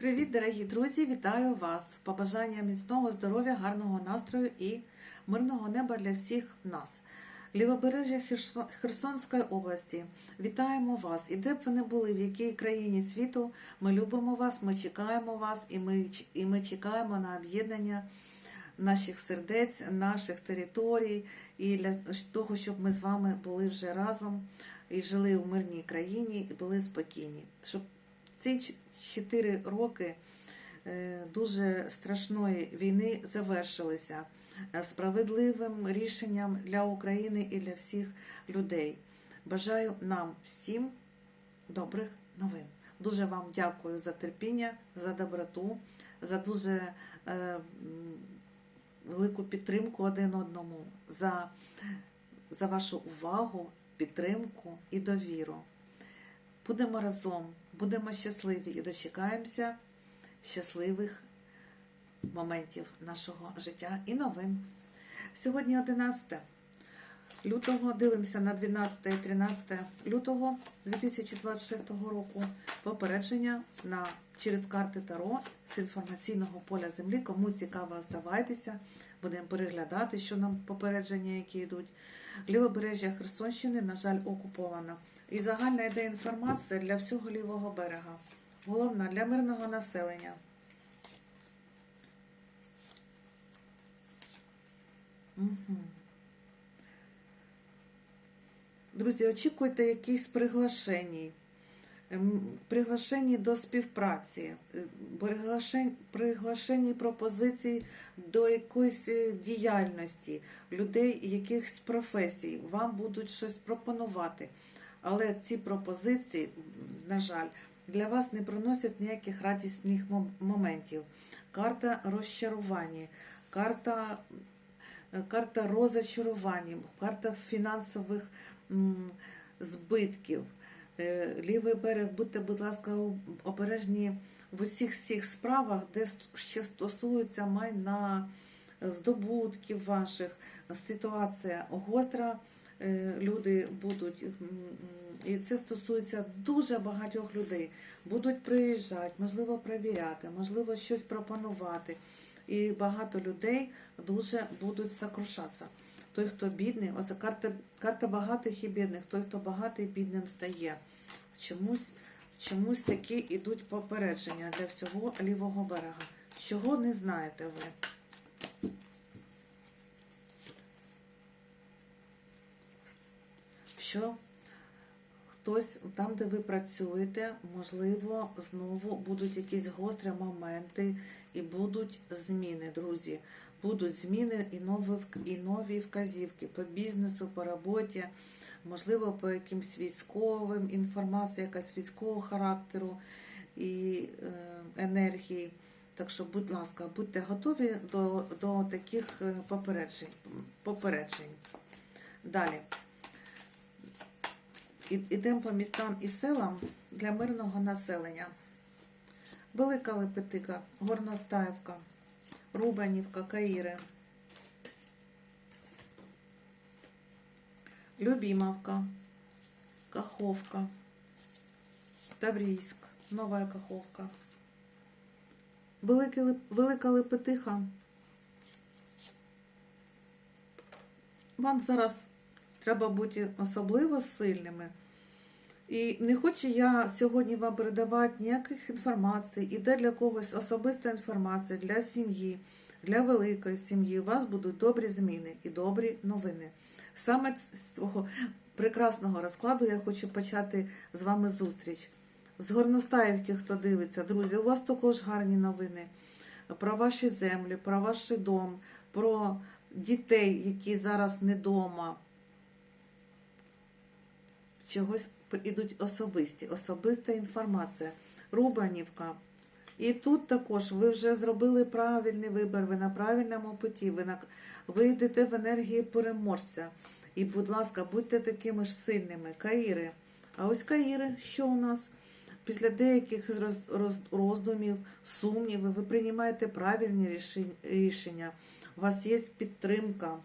Привіт, дорогі друзі! Вітаю вас! Побажання міцного здоров'я, гарного настрою і мирного неба для всіх нас. Лівобережжя Херсонської області. Вітаємо вас! І де б ви не були, в якій країні світу, ми любимо вас, ми чекаємо вас і ми, і ми чекаємо на об'єднання наших сердець, наших територій, і для того, щоб ми з вами були вже разом і жили в мирній країні, і були спокійні. Щоб ці чотири роки е, дуже страшної війни завершилися е, справедливим рішенням для України і для всіх людей. Бажаю нам всім добрих новин. Дуже вам дякую за терпіння, за доброту, за дуже е, велику підтримку один одному, за, за вашу увагу, підтримку і довіру. Будемо разом, будемо щасливі і дочекаємося щасливих моментів нашого життя і новин. Сьогодні 11 лютого, дивимося на 12 і 13 лютого 2026 року. Попередження на через карти Таро з інформаційного поля землі. Кому цікаво, здавайтеся, будемо переглядати, що нам попередження, які йдуть. Лівобережжя Херсонщини, на жаль, окуповано. І загальна йде інформація для всього лівого берега. Головна для мирного населення. Угу. Друзі, очікуйте якісь приглашені. Ем, Приглашені до співпраці, е, приглашені пропозиції до якоїсь е, діяльності, людей якихось професій. Вам будуть щось пропонувати. Але ці пропозиції, на жаль, для вас не приносять ніяких радісних моментів. Карта розчарування, карта, е, карта розочарування, карта фінансових збитків. Е, Лівий берег, будьте, будь ласка, обережні в усіх всіх справах, де ще стосується майна, здобутків ваших. Ситуація гостра, е, люди будуть, і це стосується дуже багатьох людей. Будуть приїжджати, можливо, перевіряти, можливо, щось пропонувати. І багато людей дуже будуть сокрушатися. Той, хто бідний, оце карта, карта багатих і бідних, той, хто багатий, бідним стає. Чомусь, чомусь такі ідуть попередження для всього лівого берега. Чого не знаєте ви? Що хтось там, де ви працюєте, можливо, знову будуть якісь гострі моменти і будуть зміни, друзі. Будуть зміни і нові, і нові вказівки по бізнесу, по роботі, можливо, по якимсь військовим інформація, якась військового характеру і е, енергії. Так що, будь ласка, будьте готові до, до таких е, попереджень. попереджень. Далі. Ідемо по містам і селам для мирного населення. Велика Лепетика, Горностаївка, Рубанівка, Каїри, Любімовка, Каховка, Таврійськ, Нова Каховка, Велика Лепетиха. Вам зараз треба бути особливо сильними. І не хочу я сьогодні вам передавати ніяких інформацій, іде для когось особиста інформація для сім'ї, для великої сім'ї. У вас будуть добрі зміни і добрі новини. Саме з цього прекрасного розкладу я хочу почати з вами зустріч. З Горностаївки, хто дивиться, друзі, у вас також гарні новини про ваші землі, про ваш дом, про дітей, які зараз не вдома чогось ідуть особисті, особиста інформація. Рубанівка. І тут також ви вже зробили правильний вибір, ви на правильному путі, ви, на, ви йдете в енергії переможця. І, будь ласка, будьте такими ж сильними. Каїри. А ось Каїри, що у нас? Після деяких роз, роз, роздумів, сумнівів, ви приймаєте правильні рішення. У вас є підтримка.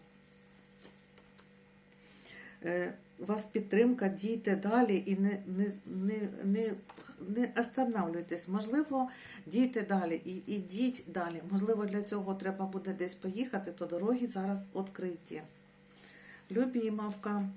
У вас підтримка, дійте далі і не, не, не, не, не останавливайтесь. Можливо, дійте далі і ідіть далі. Можливо, для цього треба буде десь поїхати, то дороги зараз відкриті. Любімавка.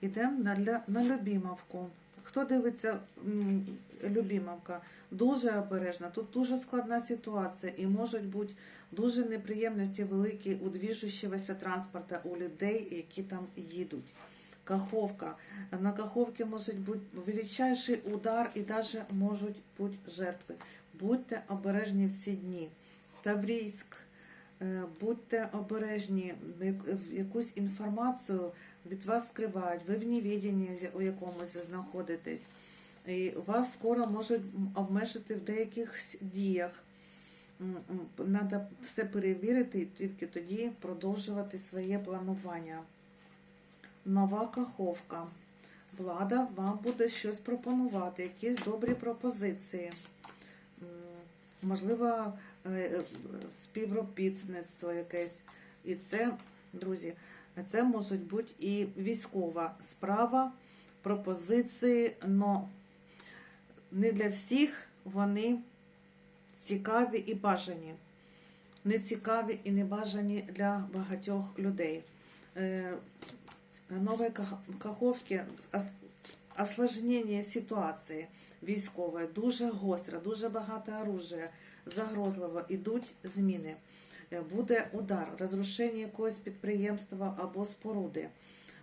Йдемо на, на любімавку. Хто дивиться м, любімавка? Дуже обережна. Тут дуже складна ситуація і можуть бути дуже неприємності великі у двіжущогося транспорта, у людей, які там їдуть. Каховка. На Каховці може бути величайший удар і навіть можуть бути жертви. Будьте обережні в ці дні. Таврійськ. Е, Будьте обережні, якусь інформацію від вас скривають, ви в невіденні у якомусь знаходитесь. І вас скоро можуть обмежити в деяких діях. Треба все перевірити і тільки тоді продовжувати своє планування. Нова каховка. Влада вам буде щось пропонувати, якісь добрі пропозиції. Можливо, е, е, співробітництво якесь. І це, друзі, це можуть бути і військова справа, пропозиції, але не для всіх вони цікаві і бажані. Не цікаві і не бажані для багатьох людей. Е, Новой Ках- Каховці ос- осложнення ситуації військової дуже гостре, дуже багато оружия, загрозливо, ідуть зміни. Е, Буде удар, розрушення якогось підприємства або споруди.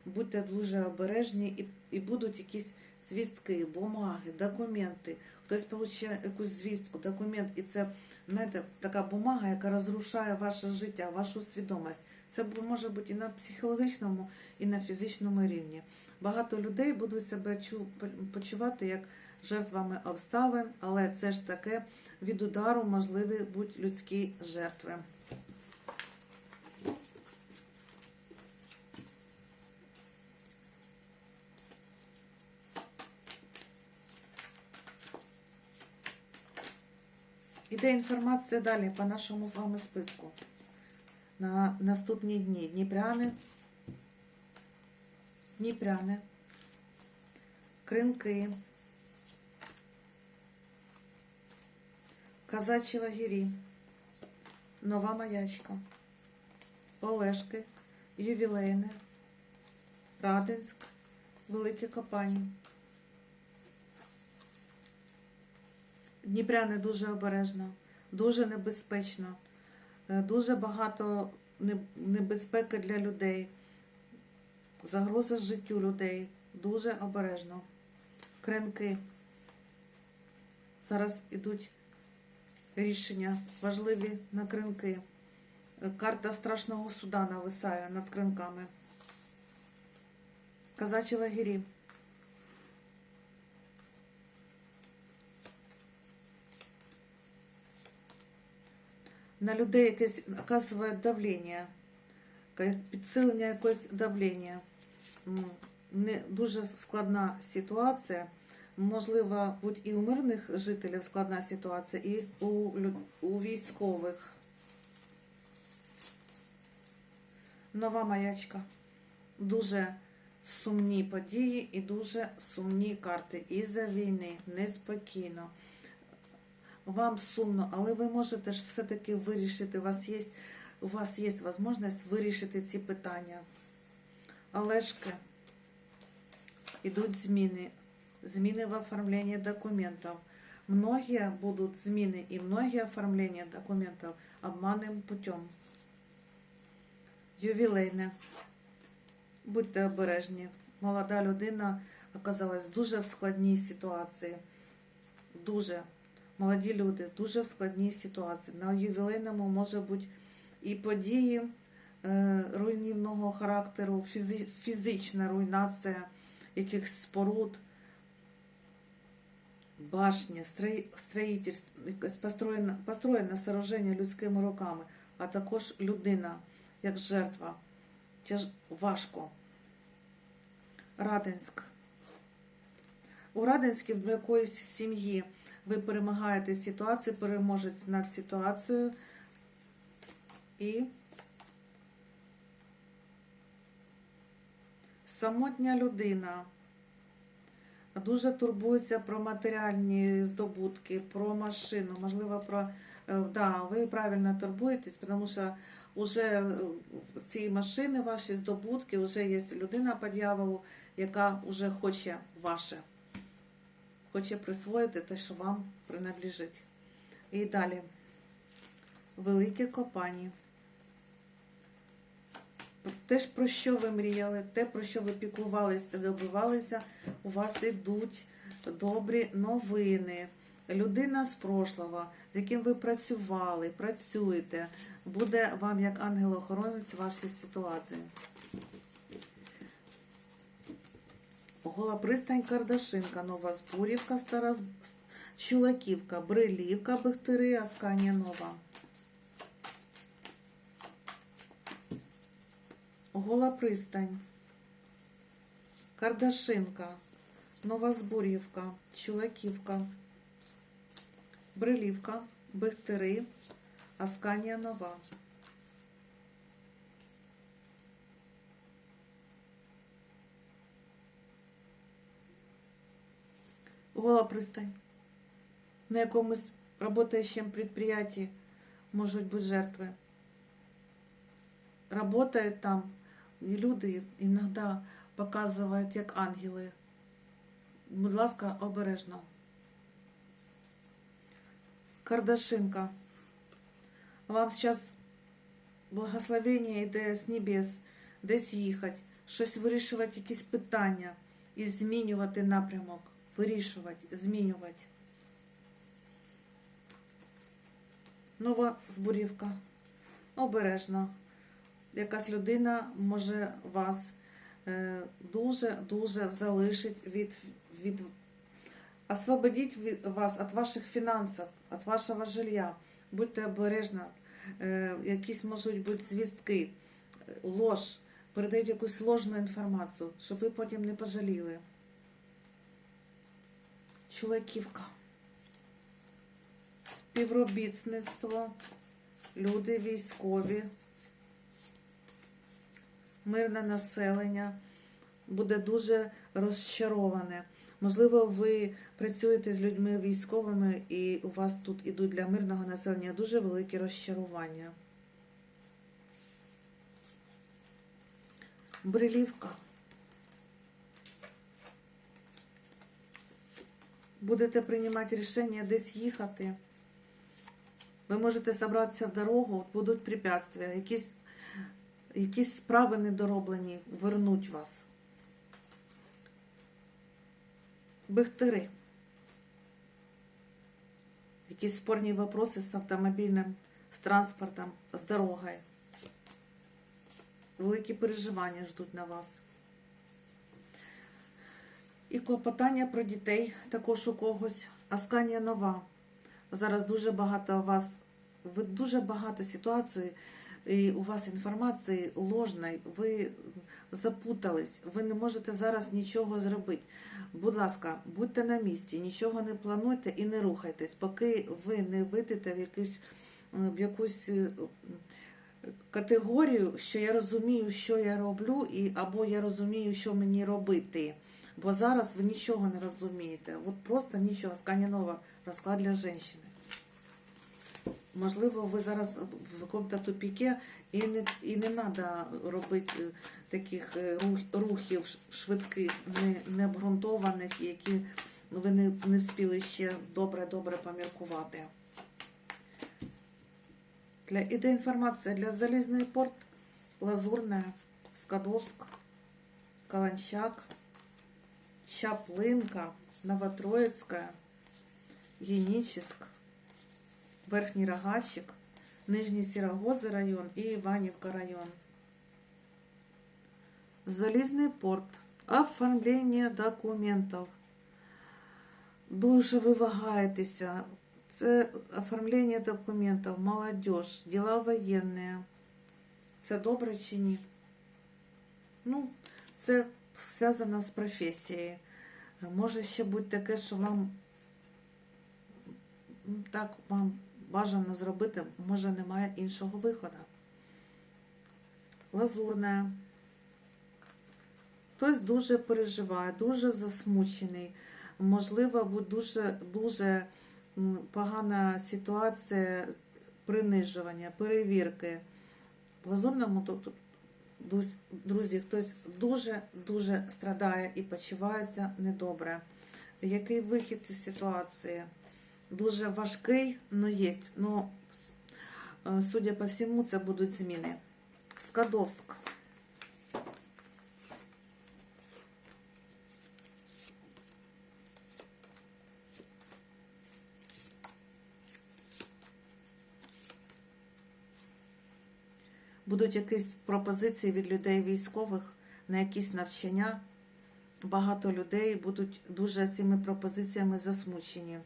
Будьте дуже обережні і, будуть якісь звістки, бумаги, документи. Хтось отримує якусь звістку, документ, і це знаєте, така бумага, яка розрушає ваше життя, вашу свідомість. Це може бути і на психологічному, і на фізичному рівні. Багато людей будуть себе почувати як жертвами обставин, але це ж таке від удару можливі будуть людські жертви. Іде інформація далі по нашому з вами списку. На наступні дні. Дніпряни, Дніпряни, Кринки, Казачі лагері, Нова Маячка, Олешки, Ювілейне, Радинськ, Великі Копані. Дніпряни дуже обережно, дуже небезпечно, дуже багато небезпеки для людей, загроза життю людей. Дуже обережно. Кренки. Зараз ідуть рішення важливі на кринки. Е, Карта страшного суда нависає над кринками. Казачі лагері. На людей якесь оказує давлення, підсилення якогось давлення. Не дуже складна ситуація. Можливо, будь і у мирних жителів складна ситуація, і у, у військових. Нова маячка. Дуже сумні події і дуже сумні карти. Із-за війни неспокійно вам сумно, але ви можете ж все-таки вирішити. У вас є, у вас є можливість вирішити ці питання. Олешки, ідуть зміни. Зміни в оформлении документов. Многие будут зміни і многие оформления документов обманним путем. Ювілейне. Будьте обережні. Молода людина оказалась дуже в складній ситуації. Дуже молоді люди дуже в складній ситуації. На ювілейному може бути і події е, руйнівного характеру, фізи- фізична руйнація якихось споруд, строї- строїтельство, построєне, построєне сооруження людськими руками, а також людина як жертва. Важко. Радинськ. У Радинській в якоїсь сім'ї ви перемагаєте ситуацію, переможець над ситуацією і самотня людина. Дуже турбується про матеріальні здобутки, про машину, можливо, про е, да, ви правильно турбуєтесь, тому що вже з цієї машини ваші здобутки, вже є людина по дьяволу, яка вже хоче ваше, хоче присвоїти те, що вам принадлежить. І далі. Великі копані. Те, про що ви мріяли, те, про що ви піклувалися та добивалися, у вас йдуть добрі новини. Людина з прошлого, з яким ви працювали, працюєте, буде вам як ангел-охоронець вашій ситуації. Гола пристань Кардашинка, Нова Збурівка, Стара Чулаківка, Брилівка, Бехтири, Асканія Нова. Гола пристань, Кардашинка, Нова Збурівка, Чулаківка, Брилівка, Бехтири, Асканія Нова. Гола. На якомусь работающем предприятии можуть бути жертви. Работають там, і люди іноді показують як ангели. Будь ласка, обережно. Кардашинка. Вам зараз благословення йде з небес, десь їхати, щось вирішувати, якісь питання і змінювати напрямок. Вирішувати, змінювати. Нова збурівка. Обережно. Якась людина може вас дуже-дуже залишить від, від освободить від вас від ваших фінансів, від вашого жилья. Будьте обережні. Е, Якісь можуть бути звістки, е, ложь, передають якусь ложну інформацію, щоб ви потім не пожаліли. Чулаківка. Співробітництво, люди військові, мирне населення буде дуже розчароване. Можливо, ви працюєте з людьми військовими, і у вас тут ідуть для мирного населення дуже великі розчарування. Брилівка. Будете приймати рішення десь їхати. Ви можете зібратися в дорогу, будуть препятствия, якісь, якісь справи недороблені, вернуть вас. Бехтери. Якісь спорні вопроси з автомобільним, з транспортом, з дорогою. Великі переживання ждуть на вас. І клопотання про дітей також у когось. Асканія нова. Зараз дуже багато у вас, ви дуже багато ситуацій, і у вас інформації ложної, ви запутались, ви не можете зараз нічого зробити. Будь ласка, будьте на місці, нічого не плануйте і не рухайтесь, поки ви не вийдете в якусь, в якусь е, категорію, що я розумію, що я роблю, і або я розумію, що мені робити. Бо зараз ви нічого не розумієте. От просто нічого. Сканінова розклад для жінки. Можливо, ви зараз в якому-то тупікі і не і не треба робити е, таких е, рух, рухів швидких, не, не обґрунтованих, які ви не, не встигли ще добре-добре поміркувати. Для іде інформація для Залізний порт, Лазурна, Скадовск, Каланчак, Чаплинка, Новотроїцька, Єнічеськ, Верхній Рогачик, Нижній Сірогози район і Іванівка район. Залізний порт. Оформлення документів. Дуже ви вагаєтеся. Це оформлення документів, молодіж, діла воєнні. Це добре чи ні? Ну, це зв'язано з професією. Може ще бути таке, що вам так вам бажано зробити, може немає іншого виходу. Лазурна. Хтось дуже переживає, дуже засмучений. Можливо, буде дуже, дуже погана ситуація принижування, перевірки. В лазурному тут, друзі, хтось дуже-дуже страдає і почувається недобре. Який вихід із ситуації? Дуже важкий, але є. Ну, е, судя по всьому, це будуть зміни. Скадовськ. Будуть якісь пропозиції від людей військових на якісь навчання. Багато людей будуть дуже цими пропозиціями засмучені,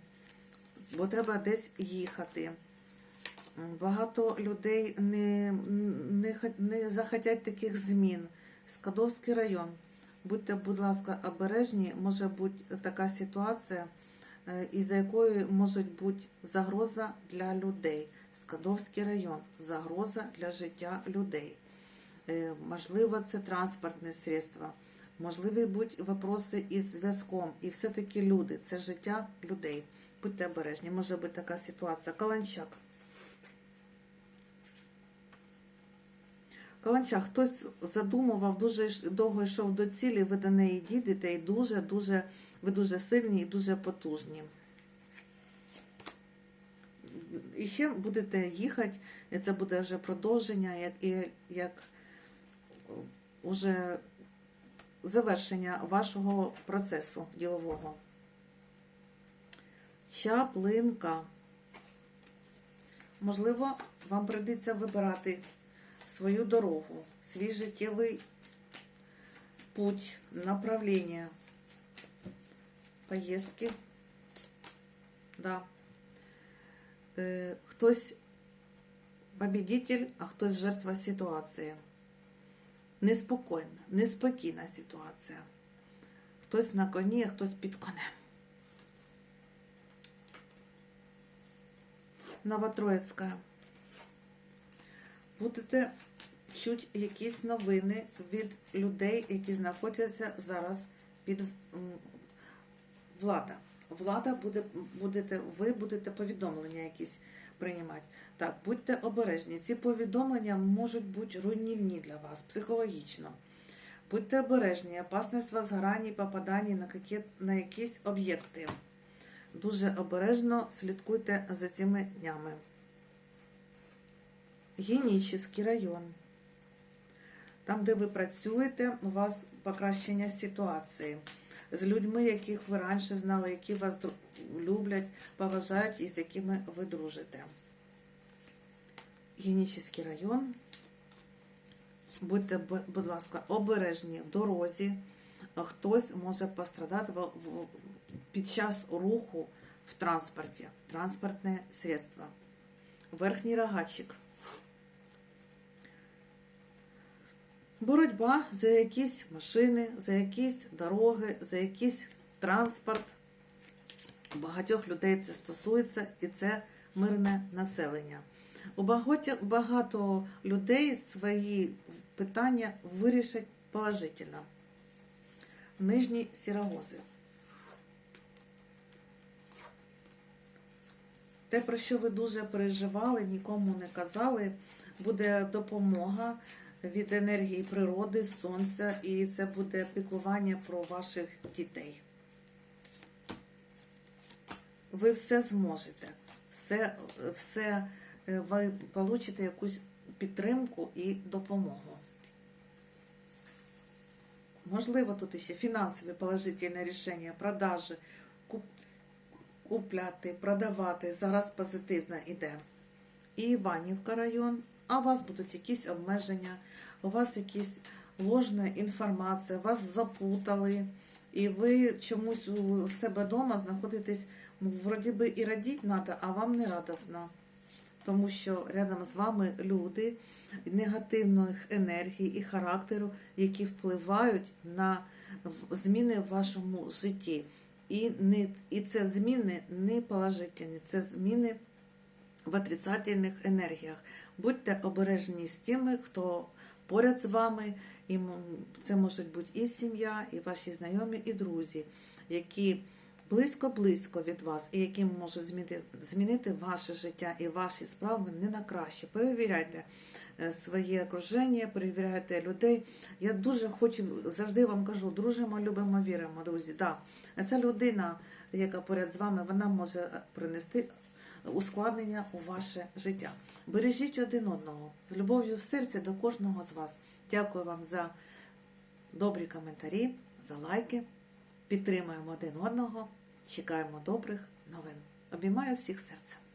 бо треба десь їхати. Багато людей не, не, не захотять таких змін. Скадовський район. Будьте, будь ласка, обережні, може бути така ситуація, е, із-за якої може бути загроза для людей. Скадовський район загроза для життя людей. Е, Можливо, це транспортне средство, можливі будуть вопроси із зв'язком. І все-таки люди, це життя людей. Будьте обережні, може бути така ситуація. Каланчак. Каланчак, хтось задумував, дуже довго йшов до цілі, ви до неї дійдете і дуже, дуже, ви дуже сильні і дуже потужні. І ще будете їхати, і це буде вже продовження, як, і, як уже завершення вашого процесу ділового. Чаплинка. Можливо, вам прийдеться вибирати свою дорогу, свій життєвий путь, направлення, поїздки. Да. Е, Хтось победитель, а хтось жертва ситуації. Неспокійна, неспокійна ситуація. Хтось на коні, а хтось під конем. Новотроїцька. Будете чути якісь новини від людей, які знаходяться зараз під м, влада. Влада буде, будете, ви будете повідомлення якісь приймати. Так, будьте обережні. Ці повідомлення можуть бути руйнівні для вас психологічно. Будьте обережні, опасність возгорання і попадання на, які, на якісь об'єкти. Дуже обережно слідкуйте за цими днями. Генічний район. Там, де ви працюєте, у вас покращення ситуації. З людьми, яких ви раніше знали, які вас люблять, поважають і з якими ви дружите. Генічний район. Будьте, будь ласка, обережні в дорозі. Хтось може пострадати під час руху в транспорті. Транспортне средство. Верхній рогачик. Боротьба за якісь машини, за якісь дороги, за якийсь транспорт. Багатьох людей це стосується, і це мирне населення. У багато, людей свої питання вирішать положительно. Нижні сірогози. Те, про що ви дуже переживали, нікому не казали, буде допомога від енергії природи, сонця, і це буде піклування про ваших дітей. Ви все зможете, все, все е, ви получите якусь підтримку і допомогу. Можливо, тут ще фінансові положительні рішення, продажі, куп, купляти, продавати. Зараз позитивно йде. І Іванівка район, а у вас будуть якісь обмеження, у вас якісь ложна інформація, вас запутали, і ви чомусь у себе вдома знаходитесь, ну, вроді би і радіть треба, а вам не радосно. Тому що рядом з вами люди негативних енергій і характеру, які впливають на зміни в вашому житті. І, не, і це зміни не положительні, це зміни в отрицательних енергіях. Будьте обережні з тими, хто поряд з вами. І це можуть бути і сім'я, і ваші знайомі, і друзі, які близько-близько від вас, і які можуть змінити, змінити ваше життя і ваші справи не на краще. Перевіряйте е, своє окруження, перевіряйте людей. Я дуже хочу завжди вам кажу, дружимо, любимо, віримо, друзі. Да. Ця людина, яка поряд з вами, вона може принести ускладнення у ваше життя. Бережіть один одного з любов'ю в серці до кожного з вас. Дякую вам за добрі коментарі, за лайки. Підтримуємо один одного, чекаємо добрих новин. Обіймаю всіх серцем.